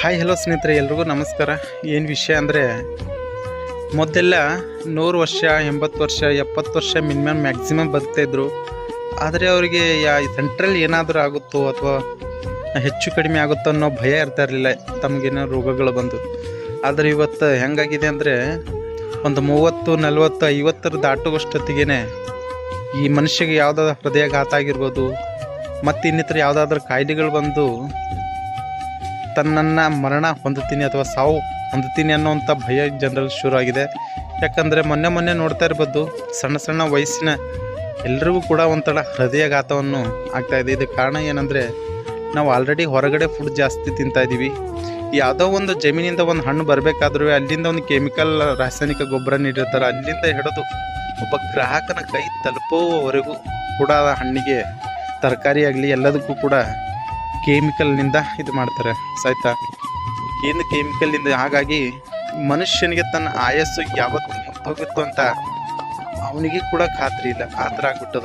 Hi hello ಸ್ನೇಹಿತರೆ, ಎಲ್ರಿಗೂ ನಮಸ್ಕಾರ. ಏನು ವಿಷಯ ಅಂದರೆ, ಮೊದಲೆಲ್ಲ ನೂರು ವರ್ಷ, ಎಂಬತ್ತು ವರ್ಷ, ಎಪ್ಪತ್ತು ವರ್ಷ ಮಿನಿಮಮ್ ಮ್ಯಾಕ್ಸಿಮಮ್ ಬದುಕ್ತಾಯಿದ್ರು ಆದರೆ ಅವರಿಗೆ ಯಾ ಸೆಂಟ್ರಲ್ ಏನಾದರೂ ಆಗುತ್ತೋ ಅಥವಾ ಹೆಚ್ಚು ಕಡಿಮೆ ಆಗುತ್ತೋ ಅನ್ನೋ ಭಯ ಇರ್ತಾ ಇರಲಿಲ್ಲ. ತಮಗೇನೋ ರೋಗಗಳು ಬಂದು. ಆದರೆ ಇವತ್ತು ಹೆಂಗಾಗಿದೆ ಅಂದರೆ, ಒಂದು ಮೂವತ್ತು, ನಲವತ್ತು, ಐವತ್ತರ ದಾಟುವಷ್ಟೊತ್ತಿಗೆ ಈ ಮನುಷ್ಯಗೆ ಯಾವುದಾದ್ರು ಹೃದಯಾಘಾತ ಆಗಿರ್ಬೋದು ಮತ್ತು ಇನ್ನಿತರ ಯಾವುದಾದ್ರೂ ಕಾಯಿಲೆಗಳು ಬಂದು ತನ್ನನ್ನು ಮರಣ ಹೊಂದುತ್ತೀನಿ ಅಥವಾ ಸಾವು ಹೊಂದುತ್ತೀನಿ ಅನ್ನೋವಂಥ ಭಯ ಜನರಲ್ಲಿ ಶುರುವಾಗಿದೆ. ಯಾಕಂದರೆ ಮೊನ್ನೆ ಮೊನ್ನೆ ನೋಡ್ತಾ ಇರ್ಬೋದು, ಸಣ್ಣ ಸಣ್ಣ ವಯಸ್ಸಿನ ಎಲ್ರಿಗೂ ಕೂಡ ಒಂಥರ ಹೃದಯಘಾತವನ್ನು ಆಗ್ತಾಯಿದೆ ಇದೆ. ಇದಕ್ಕೆ ಕಾರಣ ಏನಂದರೆ, ನಾವು ಆಲ್ರೆಡಿ ಹೊರಗಡೆ ಫುಡ್ ಜಾಸ್ತಿ ತಿಂತಾ ಇದ್ದೀವಿ ಯಾವುದೋ ಒಂದು ಜಮೀನಿಂದ ಒಂದು ಹಣ್ಣು ಬರಬೇಕಾದ್ರೂ ಅಲ್ಲಿಂದ ಒಂದು ಕೆಮಿಕಲ್ ರಾಸಾಯನಿಕ ಗೊಬ್ಬರ ನೀಡಿರ್ತಾರೆ. ಅಲ್ಲಿಂದ ಹಿಡಿದು ಒಬ್ಬ ಗ್ರಾಹಕನ ಕೈ ತಲುಪುವವರೆಗೂ ಕೂಡ ಹಣ್ಣಿಗೆ ತರಕಾರಿ ಆಗಲಿ ಎಲ್ಲದಕ್ಕೂ ಕೂಡ ಕೆಮಿಕಲ್ನಿಂದ ಇದು ಮಾಡ್ತಾರೆ. ಸಾಯ್ತಾ? ಏನು ಕೆಮಿಕಲ್ನಿಂದ ಹಾಗಾಗಿ ಮನುಷ್ಯನಿಗೆ ತನ್ನ ಆಯಸ್ಸು ಯಾವತ್ತು ಮುಗ್ದೋಗುತ್ತೋ ಅಂತ ಅವನಿಗೆ ಕೂಡ ಖಾತ್ರಿ ಇಲ್ಲ. ಆ ಥರ ಆಗ್ಬಿಟ್ಟದ